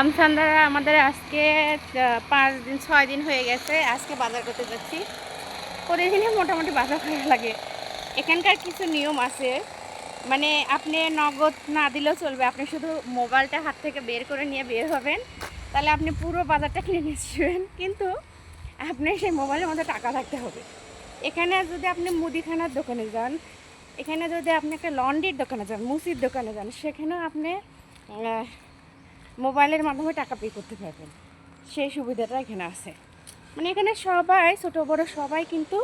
আমসান্দারা আমাদের আজকে পাঁচ দিন, ছয় দিন হয়ে গেছে, আজকে বাজার করতে যাচ্ছি। প্রতিদিনই মোটামুটি বাজার করা লাগে। এখানকার কিছু নিয়ম আছে। মানে আপনি নগদ না দিলেও চলবে, আপনি শুধু মোবাইলটা হাত থেকে বের করে নিয়ে বের হবেন, তাহলে আপনি পুরো বাজারটা কিনে নিচ্ছেন কিন্তু আপনি সেই মোবাইলের মধ্যে টাকা রাখতে হবে। এখানে যদি আপনি মুদিখানার দোকানে যান, এখানে যদি আপনি একটা লন্ড্রির দোকানে যান, মুসির দোকানে যান, সেখানেও আপনি মোবাইলের মাধ্যমে টাকা পে করতে পারবেন। সেই সুবিধাটা এখানে আছে। মানে এখানে সবাই, ছোটো, বড় সবাই কিন্তু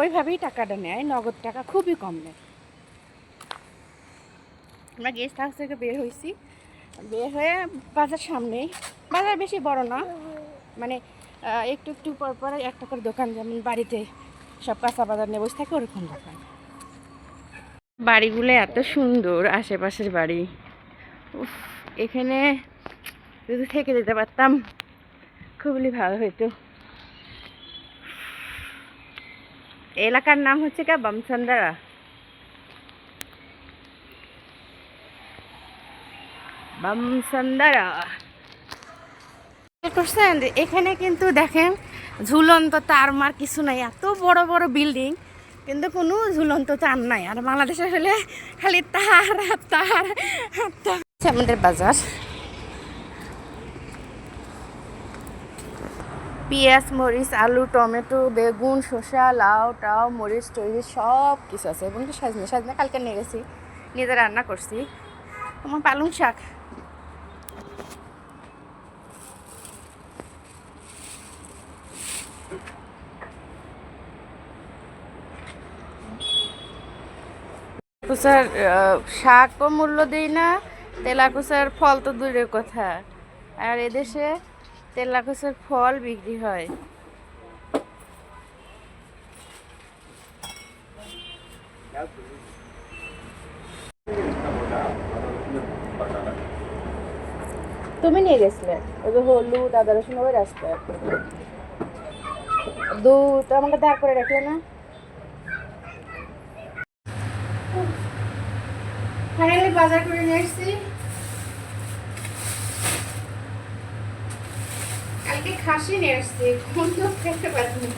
ওইভাবেই টাকাটা নেয়। নগদ টাকা খুবই কম নেয়। আমরা গেস্ট হাউস থেকে বের হয়েছি। বের হয়ে বাজার সামনেই। বাজার বেশি বড় না। মানে একটু একটু পর পর একটা করে দোকান, যেমন বাড়িতে সব কাঁচা বাজার নিয়ে বসে থাকে, ওরকম দোকান বাড়িগুলো এত সুন্দর, আশেপাশের বাড়ি। উফ। এখানে যদি থেকে যেতে পারতাম, খুবই ভালো হতো এলাকার নাম হচ্ছে কা বামচন্দারা বামসান্দারা করছেন এখানে কিন্তু দেখেন, ঝুলন্ত তার মার কিছু নাই। এত বড় বড় বিল্ডিং, কিন্তু কোনো ঝুলন্ত তার নাই। আর বাংলাদেশে হলে খালি তার তার। হচ্ছে আমাদের বাজার। পেঁয়াজ, মরিচ, আলু, টমেটো, বেগুন, শসা, লাউ, টাও, মরিচ টরিচ সব কিছু আছে। এবং সাজনে সাজনে কালকে নিয়ে গেছি নিজে রান্না করছি। আমার পালং শাক? কুচার শাকও মূল্য দিই না তেলাকুচার ফল তো দূরের কথা। আর এদেশে তেলাকুচার ফল বিক্রি হয়। তুমি নিয়ে গেছিলে? ওই যে হলুদ, আদা, রসুন, ওই রাস্তায়। দুধ আমাকে দাঁড় করে রাখলে না। ফাইনালি বাজার করে নিয়ে এসেছি কালকে খাসি নিয়ে এসেছি কোন তো খেতে পারিনি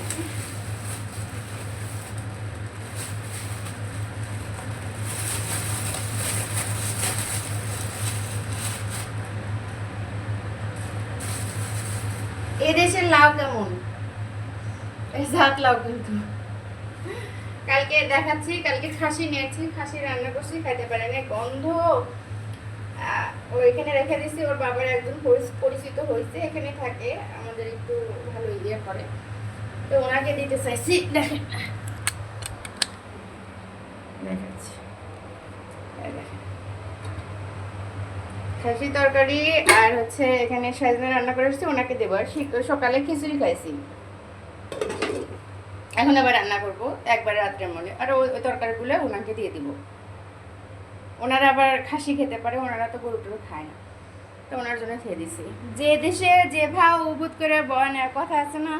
এদেশের লাউ কেমন? এই জাত লাউ কিন্তু। কালকে দেখাচ্ছি, কালকে খাসি নিয়েছি, খাসি রান্না করছি, খাইতে পারে না গন্ধ। ওইখানে রেখে দিছি ওর বাবার একজন পরিচ- পরিচিত হয়েছে, এখানে থাকে, আমাদের একটু ভালো ইয়ে করে। তো ওনাকে দিতে চাইছি। দেখেন। দেখাচ্ছি। খাসি তরকারি আর হচ্ছে এখানে সাজনা রান্না করে এসেছি ওনাকে দেবো। আর সকালে খিচুড়ি খাইছি। এখন আবার রান্না করব, একবার রাত্রের মনে আর ওই তরকারিগুলো ওনাকে দিয়ে দিব। ওনারা আবার খাসি খেতে পারে, ওনারা তো গরু টরু খায় না। তো ওনার জন্য খেয়ে দিছি। যে দেশে যে ভাও উবুত করে বয় নেওয়ার কথা আছে না